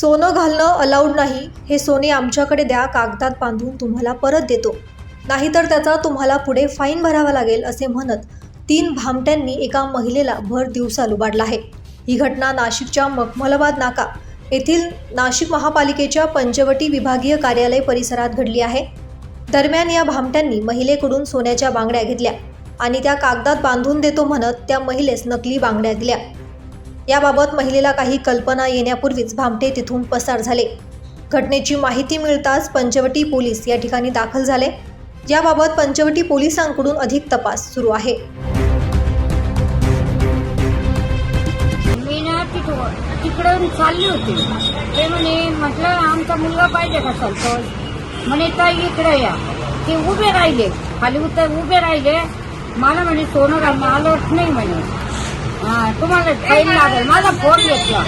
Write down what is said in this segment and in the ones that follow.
सोनं घालणं अलाउड नाही हे सोने आमच्याकडे द्या कागदात बांधून तुम्हाला परत देतो. नाहीतर त्याचा तुम्हाला पुढे फाईन भरावा लागेल असे म्हणत तीन भामट्यांनी एका महिलेला भर दिवसा लुबाडला आहे. ही घटना नाशिकच्या मखमलाबाद नाका येथील नाशिक महापालिकेच्या पंचवटी विभागीय कार्यालय परिसरात घडली आहे. दरम्यान या भामट्यांनी महिलेकडून सोन्याच्या बांगड्या घेतल्या आणि त्या कागदात बांधून देतो म्हणत त्या महिलेस नकली बांगड्या दिल्या. याबाबत महिलेला काही कल्पना येण्यापूर्वीच भामटे तिथून पसार झाले. घटनेची माहिती मिळताच पंचवटी पोलीस या ठिकाणी दाखल झाले. याबाबत पंचवटी पोलिसांकडून अधिक तपास सुरू आहे. मी ना तिथं तिकडून चालली होती. ते म्हणे म्हटलं आमचा मुलगा पाहिजे का चालतो म्हणे ताई इकडे या. ते उभे राहिले. खाली उतर उभे राहिले. मला म्हणे सोनं घालणं आलोच नाही म्हणे. तुम्हाला फाईन लागेल. माझा फोन घेतला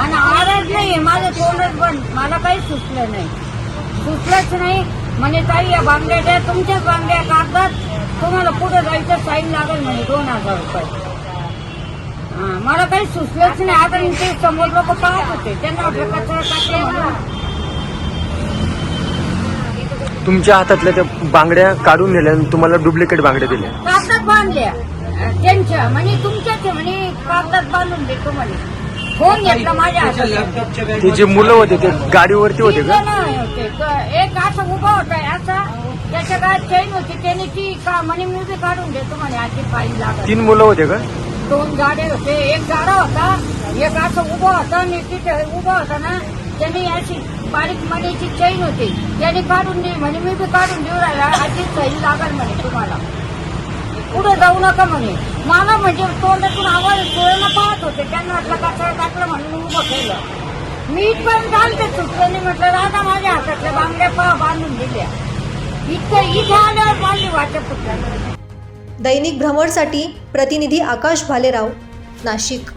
आणि आरच नाही माझं तोंडच बंद. मला काही सुचलं नाही. सुचलंच नाही. म्हणे ताई या बांगड्या द्या. तुमच्याच बांगड्या कागदात. तुम्हाला पुढे जायचं? साईन लागेल म्हणे दोन हजार रुपये. हा, मला काही सुचलंच नाही. आता ते समोर लोक पाहत होते. त्यांना वाटलं कचरा टाकलं तुमच्या हातातल्या त्या बांगड्या काढून नेल्या आणि तुम्हाला डुप्लिकेट बांगड्या दिल्या. कागदात बांधल्या. त्यांच्या म्हणे तुमच्याच आहे म्हणे कागदात बांधून देतो म्हणे. फोन घेतला माझ्या हातात ते जे मुलं होते ते गाडीवरती होते तीन का जण होते. क- एक असं उभा होता असा त्याच्या गात चैन होती. त्याने ती का म्हणे मी बी काढून देतो म्हणे आधी फाईल लागत. तीन मुलं होते का? दोन गाडे होते. एक गाडा होता एक असं उभा होता आणि तिथे उभा होता ना त्याने अशी बारीक मणीची चैन होती. त्याने काढून दे म्हणे मी बी काढून देऊ राहिला आधी सही लागल म्हणे तुम्हाला. पुढे जाऊ नका म्हणे. मला म्हणजे तोंडातून आवाज डोळ्यांना पाहत होते. त्यांना वाटलं कचरा टाकलं म्हणून उभं केलं मी पण चालते सुटल्याने म्हटलं राधा माझ्या हातातल्या बांगड्या पा बांधून दिल्या. इतकं इथे आल्यावर बांधली वाटत फुटल्या दैनिक भ्रमणसाठी प्रतिनिधी आकाश भालेराव नाशिक.